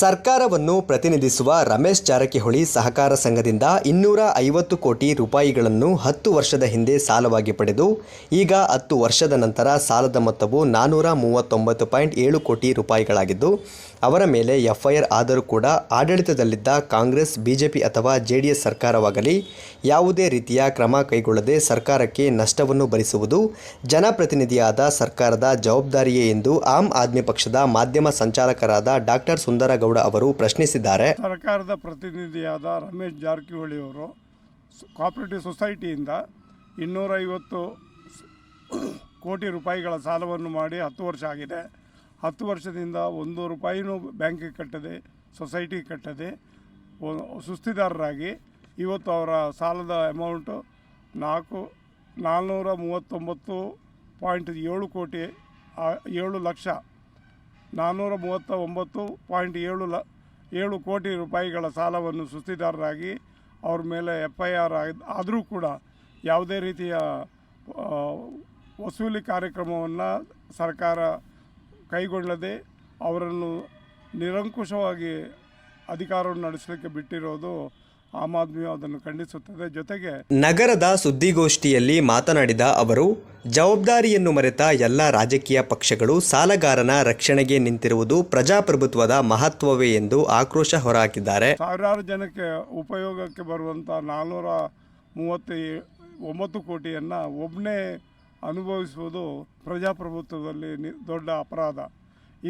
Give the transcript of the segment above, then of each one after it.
ಸರ್ಕಾರವನ್ನು ಪ್ರತಿನಿಧಿಸುವ ರಮೇಶ್ ಜಾರಕಿಹೊಳಿ ಸಹಕಾರ ಸಂಘದಿಂದ ಇನ್ನೂರ ಐವತ್ತು ಕೋಟಿ ರೂಪಾಯಿಗಳನ್ನು ಹತ್ತು ವರ್ಷದ ಹಿಂದೆ ಸಾಲವಾಗಿ ಪಡೆದು, ಈಗ ಹತ್ತು ವರ್ಷದ ನಂತರ ಸಾಲದ ಮೊತ್ತವು ನಾನ್ನೂರ ಮೂವತ್ತೊಂಬತ್ತು ಪಾಯಿಂಟ್ ಏಳು ಕೋಟಿ ರೂಪಾಯಿಗಳಾಗಿದ್ದು ಅವರ ಮೇಲೆ ಎಫ್ಐಆರ್ ಆದರೂ ಕೂಡ ಆಡಳಿತದಲ್ಲಿದ್ದ ಕಾಂಗ್ರೆಸ್, ಬಿಜೆಪಿ ಅಥವಾ ಜೆಡಿಎಸ್ ಸರ್ಕಾರವಾಗಲಿ, ಯಾವುದೇ ರೀತಿಯ ಕ್ರಮ ಕೈಗೊಳ್ಳದೆ ಸರ್ಕಾರಕ್ಕೆ ನಷ್ಟವನ್ನು ಭರಿಸುವುದು ಜನಪ್ರತಿನಿಧಿಯಾದ ಸರ್ಕಾರದ ಜವಾಬ್ದಾರಿಯೇ ಎಂದು ಆಮ್ ಆದ್ಮಿ ಪಕ್ಷದ ಮಾಧ್ಯಮ ಸಂಚಾಲಕರಾದ ಡಾಕ್ಟರ್ ಸುಂದರಗೌಡ ಅವರು ಪ್ರಶ್ನಿಸಿದ್ದಾರೆ. ಸರ್ಕಾರದ ಪ್ರತಿನಿಧಿಯಾದ ರಮೇಶ್ ಜಾರಕಿಹೊಳಿ ಅವರು ಕೋಆಪರೇಟಿವ್ ಸೊಸೈಟಿಯಿಂದ ಇನ್ನೂರೈವತ್ತು ಕೋಟಿ ರೂಪಾಯಿಗಳ ಸಾಲವನ್ನು ಮಾಡಿ ಹತ್ತು ವರ್ಷ ಆಗಿದೆ. ಹತ್ತು ವರ್ಷದಿಂದ ಒಂದು ರೂಪಾಯಿನೂ ಬ್ಯಾಂಕಿಗೆ ಕಟ್ಟದೆ, ಸೊಸೈಟಿಗೆ ಕಟ್ಟದೆ ಸುಸ್ತಿದಾರರಾಗಿ ಇವತ್ತು ಅವರ ಸಾಲದ ಅಮೌಂಟು ನಾಲ್ಕು, ನಾಲ್ನೂರ ಮೂವತ್ತೊಂಬತ್ತು ಪಾಯಿಂಟ್ ಏಳು ಕೋಟಿ ಏಳು ಲಕ್ಷ ನಾನ್ನೂರ ಮೂವತ್ತ ಒಂಬತ್ತು ಪಾಯಿಂಟ್ ಏಳು ಲ, ಏಳು ಕೋಟಿ ರೂಪಾಯಿಗಳ ಸಾಲವನ್ನು ಸುಸ್ತಿದಾರರಾಗಿ ಅವ್ರ ಮೇಲೆ ಎಫ್ ಐ ಆರ್ ಆದರೂ ಕೂಡ ಯಾವುದೇ ರೀತಿಯ ವಸೂಲಿ ಕಾರ್ಯಕ್ರಮವನ್ನು ಸರ್ಕಾರ ಕೈಗೊಳ್ಳದೆ ಅವರನ್ನು ನಿರಂಕುಶವಾಗಿ ಅಧಿಕಾರವನ್ನು ನಡೆಸಲಿಕ್ಕೆ ಬಿಟ್ಟಿರೋದು ಆಮ್ ಆದ್ಮಿ ಅದನ್ನು ಖಂಡಿಸುತ್ತದೆ. ಜೊತೆಗೆ ನಗರದ ಸುದ್ದಿಗೋಷ್ಠಿಯಲ್ಲಿ ಮಾತನಾಡಿದ ಅವರು ಜವಾಬ್ದಾರಿಯನ್ನು ಮರೆತ ಎಲ್ಲ ರಾಜಕೀಯ ಪಕ್ಷಗಳು ಸಾಲಗಾರನ ರಕ್ಷಣೆಗೆ ನಿಂತಿರುವುದು ಪ್ರಜಾಪ್ರಭುತ್ವದ ಮಹತ್ವವೇ ಎಂದು ಆಕ್ರೋಶ ಹೊರಹಾಕಿದ್ದಾರೆ. ಸಾವಿರಾರು ಜನಕ್ಕೆ ಉಪಯೋಗಕ್ಕೆ ಬರುವಂಥ ನಾನ್ನೂರ ಮೂವತ್ತ ಒಂಬತ್ತು ಕೋಟಿಯನ್ನು ಒಬ್ಬನೇ ಅನುಭವಿಸುವುದು ಪ್ರಜಾಪ್ರಭುತ್ವದಲ್ಲಿ ದೊಡ್ಡ ಅಪರಾಧ.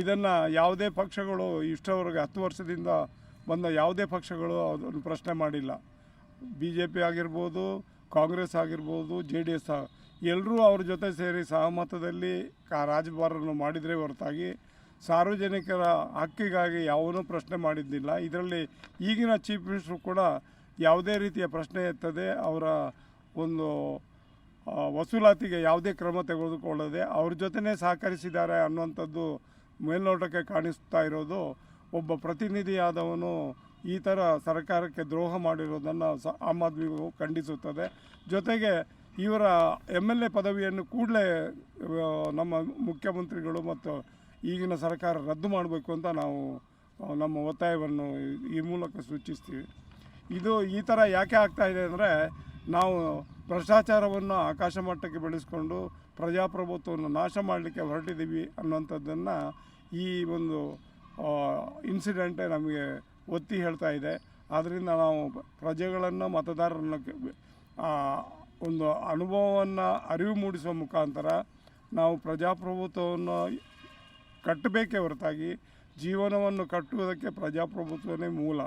ಇದನ್ನು ಯಾವುದೇ ಪಕ್ಷಗಳು ಇಷ್ಟವರೆಗೆ ಹತ್ತು ವರ್ಷದಿಂದ ಬಂದ ಯಾವುದೇ ಪಕ್ಷಗಳು ಅದನ್ನು ಪ್ರಶ್ನೆ ಮಾಡಿಲ್ಲ. ಬಿ ಜೆ ಪಿ ಆಗಿರ್ಬೋದು, ಕಾಂಗ್ರೆಸ್ ಆಗಿರ್ಬೋದು, ಜೆ ಡಿ ಎಸ್ ಎಲ್ಲರೂ ಅವ್ರ ಜೊತೆ ಸೇರಿ ಸಹಮತದಲ್ಲಿ ಆ ರಾಜಭಾರವನ್ನು ಮಾಡಿದರೆ ಹೊರತಾಗಿ ಸಾರ್ವಜನಿಕರ ಹಕ್ಕಿಗಾಗಿ ಯಾವನೂ ಪ್ರಶ್ನೆ ಮಾಡಿದ್ದಿಲ್ಲ. ಇದರಲ್ಲಿ ಈಗಿನ ಚೀಫ್ ಮಿನಿಸ್ಟ್ರು ಕೂಡ ಯಾವುದೇ ರೀತಿಯ ಪ್ರಶ್ನೆ ಎತ್ತದೆ, ಅವರ ಒಂದು ವಸೂಲಾತಿಗೆ ಯಾವುದೇ ಕ್ರಮ ತೆಗೆದುಕೊಳ್ಳದೆ ಅವ್ರ ಜೊತೆನೇ ಸಹಕರಿಸಿದ್ದಾರೆ ಅನ್ನುವಂಥದ್ದು ಮೇಲ್ನೋಟಕ್ಕೆ ಕಾಣಿಸ್ತಾ ಇರೋದು. ಒಬ್ಬ ಪ್ರತಿನಿಧಿಯಾದವನು ಈ ಥರ ಸರ್ಕಾರಕ್ಕೆ ದ್ರೋಹ ಮಾಡಿರೋದನ್ನು ಸ, ಆಮ್ ಆದ್ಮಿಗೂ ಖಂಡಿಸುತ್ತದೆ. ಜೊತೆಗೆ ಇವರ ಎಂ ಎಲ್ ಎ ಪದವಿಯನ್ನು ಕೂಡಲೇ ನಮ್ಮ ಮುಖ್ಯಮಂತ್ರಿಗಳು ಮತ್ತು ಈಗಿನ ಸರ್ಕಾರ ರದ್ದು ಮಾಡಬೇಕು ಅಂತ ನಾವು ನಮ್ಮ ಒತ್ತಾಯವನ್ನು ಈ- ಮೂಲಕ ಸೂಚಿಸ್ತೀವಿ. ಇದು ಈ ಥರ ಯಾಕೆ ಆಗ್ತಾಯಿದೆ ಅಂದರೆ ನಾವು ಭ್ರಷ್ಟಾಚಾರವನ್ನು ಆಕಾಶ ಮಟ್ಟಕ್ಕೆ ಬೆಳೆಸ್ಕೊಂಡು ಪ್ರಜಾಪ್ರಭುತ್ವವನ್ನು ನಾಶ ಮಾಡಲಿಕ್ಕೆ ಹೊರಟಿದ್ದೀವಿ ಅನ್ನುವಂಥದ್ದನ್ನು ಈ ಒಂದು ಇನ್ಸಿಡೆಂಟೇ ನಮಗೆ ಒತ್ತಿ ಹೇಳ್ತಾ ಇದೆ. ಆದ್ದರಿಂದ ನಾವು ಪ್ರಜೆಗಳನ್ನು, ಮತದಾರರನ್ನು ಒಂದು ಅನುಭವವನ್ನು, ಅರಿವು ಮೂಡಿಸುವ ಮುಖಾಂತರ ನಾವು ಪ್ರಜಾಪ್ರಭುತ್ವವನ್ನು ಕಟ್ಟಬೇಕೇ ಹೊರತಾಗಿ ಜೀವನವನ್ನು ಕಟ್ಟುವುದಕ್ಕೆ ಪ್ರಜಾಪ್ರಭುತ್ವನೇ ಮೂಲ.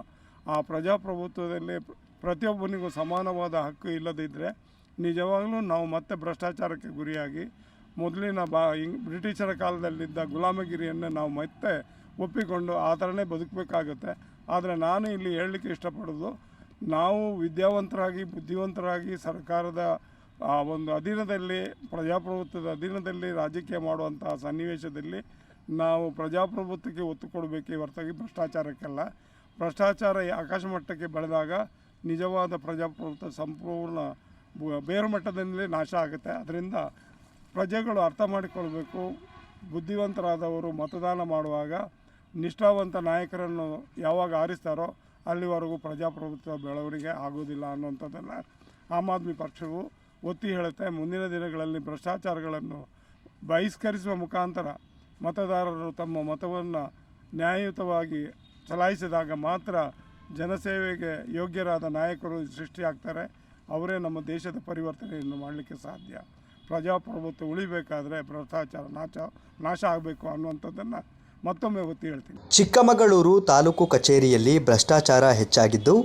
ಆ ಪ್ರಜಾಪ್ರಭುತ್ವದಲ್ಲಿ ಪ್ರ- ಪ್ರತಿಯೊಬ್ಬನಿಗೂ ಸಮಾನವಾದ ಹಕ್ಕು ಇಲ್ಲದಿದ್ದರೆ ನಿಜವಾಗಲೂ ನಾವು ಮತ್ತೆ ಭ್ರಷ್ಟಾಚಾರಕ್ಕೆ ಗುರಿಯಾಗಿ ಮೊದಲಿನ ಬಾ ಇಂಗ್ ಬ್ರಿಟಿಷರ ಕಾಲದಲ್ಲಿದ್ದ ಗುಲಾಮಗಿರಿಯನ್ನು ನಾವು ಮತ್ತೆ ಒಪ್ಪಿಕೊಂಡು ಆ ಥರನೇ ಬದುಕಬೇಕಾಗುತ್ತೆ. ಆದರೆ ನಾನು ಇಲ್ಲಿ ಹೇಳಲಿಕ್ಕೆ ಇಷ್ಟಪಡೋದು ನಾವು ವಿದ್ಯಾವಂತರಾಗಿ, ಬುದ್ಧಿವಂತರಾಗಿ ಸರ್ಕಾರದ, ಆ, ಒಂದು ಅಧೀನದಲ್ಲಿ, ಪ್ರಜಾಪ್ರಭುತ್ವದ ಅಧೀನದಲ್ಲಿ ರಾಜಕೀಯ ಮಾಡುವಂತಹ ಸನ್ನಿವೇಶದಲ್ಲಿ ನಾವು ಪ್ರಜಾಪ್ರಭುತ್ವಕ್ಕೆ ಒತ್ತು ಕೊಡಬೇಕೇ ಹೊರತಾಗಿ ಭ್ರಷ್ಟಾಚಾರಕ್ಕೆಲ್ಲ. ಭ್ರಷ್ಟಾಚಾರ ಆಕಾಶ ಮಟ್ಟಕ್ಕೆ ಬೆಳೆದಾಗ ನಿಜವಾದ ಪ್ರಜಾಪ್ರಭುತ್ವ ಸಂಪೂರ್ಣ ಬೇರು ಮಟ್ಟದಿಂದಲೇ ನಾಶ ಆಗುತ್ತೆ. ಅದರಿಂದ ಪ್ರಜೆಗಳು ಅರ್ಥ ಮಾಡಿಕೊಳ್ಬೇಕು. ಬುದ್ಧಿವಂತರಾದವರು ಮತದಾನ ಮಾಡುವಾಗ ನಿಷ್ಠಾವಂತ ನಾಯಕರನ್ನು ಯಾವಾಗ ಆರಿಸ್ತಾರೋ ಅಲ್ಲಿವರೆಗೂ ಪ್ರಜಾಪ್ರಭುತ್ವ ಬೆಳವಣಿಗೆ ಆಗೋದಿಲ್ಲ ಅನ್ನುವಂಥದ್ದನ್ನು ಆಮ್ ಆದ್ಮಿ ಪಕ್ಷವು ಒತ್ತಿ ಹೇಳುತ್ತೆ. ಮುಂದಿನ ದಿನಗಳಲ್ಲಿ ಭ್ರಷ್ಟಾಚಾರಗಳನ್ನು ಬಹಿಷ್ಕರಿಸುವ ಮುಖಾಂತರ ಮತದಾರರು ತಮ್ಮ ಮತವನ್ನು ನ್ಯಾಯಯುತವಾಗಿ ಚಲಾಯಿಸಿದಾಗ ಮಾತ್ರ ಜನಸೇವೆಗೆ ಯೋಗ್ಯರಾದ ನಾಯಕರು ಸೃಷ್ಟಿಯಾಗ್ತಾರೆ ಅವರೇ ನಮ್ಮ ದೇಶದ ಪರಿವರ್ತನೆಯನ್ನು ಮಾಡಲಿಕ್ಕೆ ಸಾಧ್ಯ. ಪ್ರಜಾಪ್ರಭುತ್ವ ಉಳಿಬೇಕಾದರೆ ಭ್ರಷ್ಟಾಚಾರ ನಾಶ ನಾಶ ಆಗಬೇಕು ಅನ್ನುವಂಥದ್ದನ್ನು ಮತ್ತೊಮ್ಮೆ ಒತ್ತಿ ಹೇಳ್ತೀನಿ. ಚಿಕ್ಕಮಗಳೂರು ತಾಲೂಕು ಕಚೇರಿಯಲ್ಲಿ ಭ್ರಷ್ಟಾಚಾರ ಹೆಚ್ಚಾಗಿದ್ದು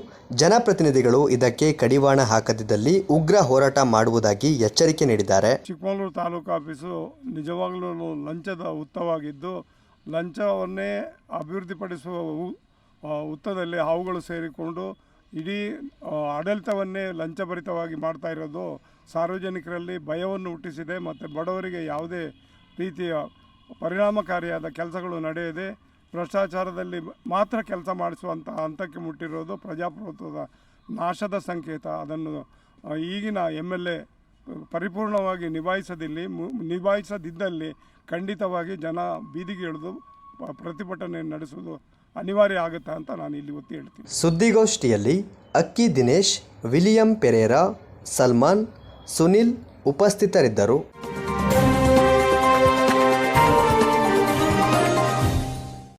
ಜನಪ್ರತಿನಿಧಿಗಳು ಇದಕ್ಕೆ ಕಡಿವಾಣ ಹಾಕದಿದ್ದಲ್ಲಿ ಉಗ್ರ ಹೋರಾಟ ಮಾಡುವುದಾಗಿ ಎಚ್ಚರಿಕೆ ನೀಡಿದ್ದಾರೆ. ಚಿಕ್ಕಮಗಳೂರು ತಾಲೂಕು ಆಫೀಸು ನಿಜವಾಗಲೂ ಲಂಚದ ಉತ್ತವಾಗಿದ್ದು ಲಂಚವನ್ನೇ ಅಭಿವೃದ್ಧಿಪಡಿಸುವ ಹುತ್ತದಲ್ಲಿ ಹಾವುಗಳು ಸೇರಿಕೊಂಡು ಇಡೀ ಆಡಳಿತವನ್ನೇ ಲಂಚಭರಿತವಾಗಿ ಮಾಡ್ತಾ ಇರೋದು ಸಾರ್ವಜನಿಕರಲ್ಲಿ ಭಯವನ್ನು ಹುಟ್ಟಿಸಿದೆ ಮತ್ತು ಬಡವರಿಗೆ ಯಾವುದೇ ರೀತಿಯ ಪರಿಣಾಮಕಾರಿಯಾದ ಕೆಲಸಗಳು ನಡೆಯದೆ ಭ್ರಷ್ಟಾಚಾರದಲ್ಲಿ ಮಾತ್ರ ಕೆಲಸ ಮಾಡಿಸುವಂಥ ಹಂತಕ್ಕೆ ಮುಟ್ಟಿರೋದು ಪ್ರಜಾಪ್ರಭುತ್ವದ ನಾಶದ ಸಂಕೇತ. ಅದನ್ನು ಈಗಿನ ಎಂ ಎಲ್ ಎ ಪರಿಪೂರ್ಣವಾಗಿ ನಿಭಾಯಿಸದಿಲ್ಲಿ ನಿಭಾಯಿಸದಿದ್ದಲ್ಲಿ ಖಂಡಿತವಾಗಿ ಜನ ಬೀದಿಗೆ ಇಳಿದು ಪ್ರತಿಭಟನೆ ನಡೆಸೋದು ಅನಿವಾರ್ಯ ಆಗುತ್ತೆ ಅಂತ ನಾನು ಇಲ್ಲಿ ಒತ್ತಿ ಹೇಳ್ತೀನಿ. ಸುದ್ದಿಗೋಷ್ಠಿಯಲ್ಲಿ ಅಕ್ಕಿ ದಿನೇಶ್, ವಿಲಿಯಂ ಪೆರೇರಾ, ಸಲ್ಮಾನ್, ಸುನಿಲ್ ಉಪಸ್ಥಿತರಿದ್ದರು.